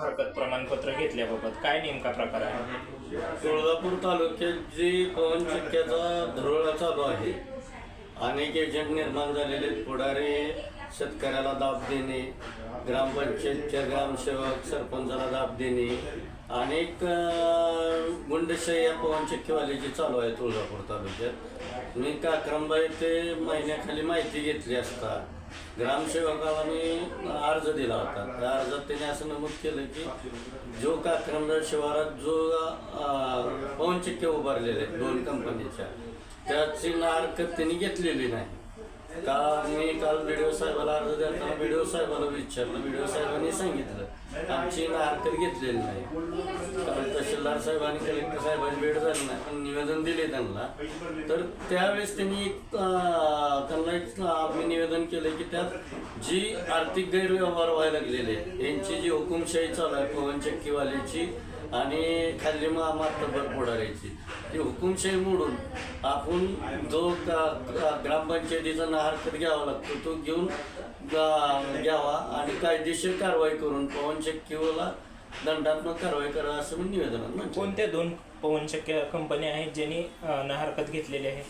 हरकत प्रमाणपत्र घेतल्याबाबत काय नेमका प्रकार आहे? तुळजापूर तालुक्यात जी पवन चक्क्याचा धुरोळा चालू आहे अनेक एजंट निर्माण झालेले पुढारे शेतकऱ्याला दाब देणे ग्रामपंचायतच्या ग्रामसेवक सरपंचाला दाब देणे अनेक गुंडशाही या पवन चक्कीवाल्याची चालू आहे तुळजापूर तालुक्यात. मी काक्रमबाई ते महिन्याखाली माहिती घेतली असता ग्रामसेवकाला मी अर्ज दिला होता. त्या अर्जात त्याने असं नमूद केलं की जो काक्रमबाई शिवारात जो अं, पवन उभारलेले आहेत दोन कंपनीच्या त्याची नारकत त्यांनी घेतलेली नाही. का मी काल व्हिडिओ साहेबाला अर्ज देताना व्हिडिओ साहेबाला विचारलं. व्हिडिओ साहेबांनी सांगितलं आमची नारकत घेतलेली नाही. कारण तहसीलदार साहेबांनी कलेक्टर साहेबांची भेट झाली नाही. पण निवेदन दिले त्यांना. तर त्यावेळेस त्यांनी एक, त्यांना आम्ही निवेदन केलं की त्यात जी आर्थिक गैरव्यवहार व्हायला लागलेले आहेत, यांची जी हुकुमशाही चालू आहे पवन चक्कीवाल्याची आणि खाली मातबर पुढाऱ्याची ती हुकुमशाही मोडून आपण जो ग्रामपंचायतीचा का- ग्रामपंचायतीचा घ्यावा लागतो तो घेऊन घ्यावा आणि कायदेशीर कारवाई करून पवन चक्कीवाला दंडात्मक कारवाई करा असं मी निवेदनात कोणत्या दोन पवनचक्क्या कंपन्या आहेत ज्यांनी हरकत घेतलेली आहे?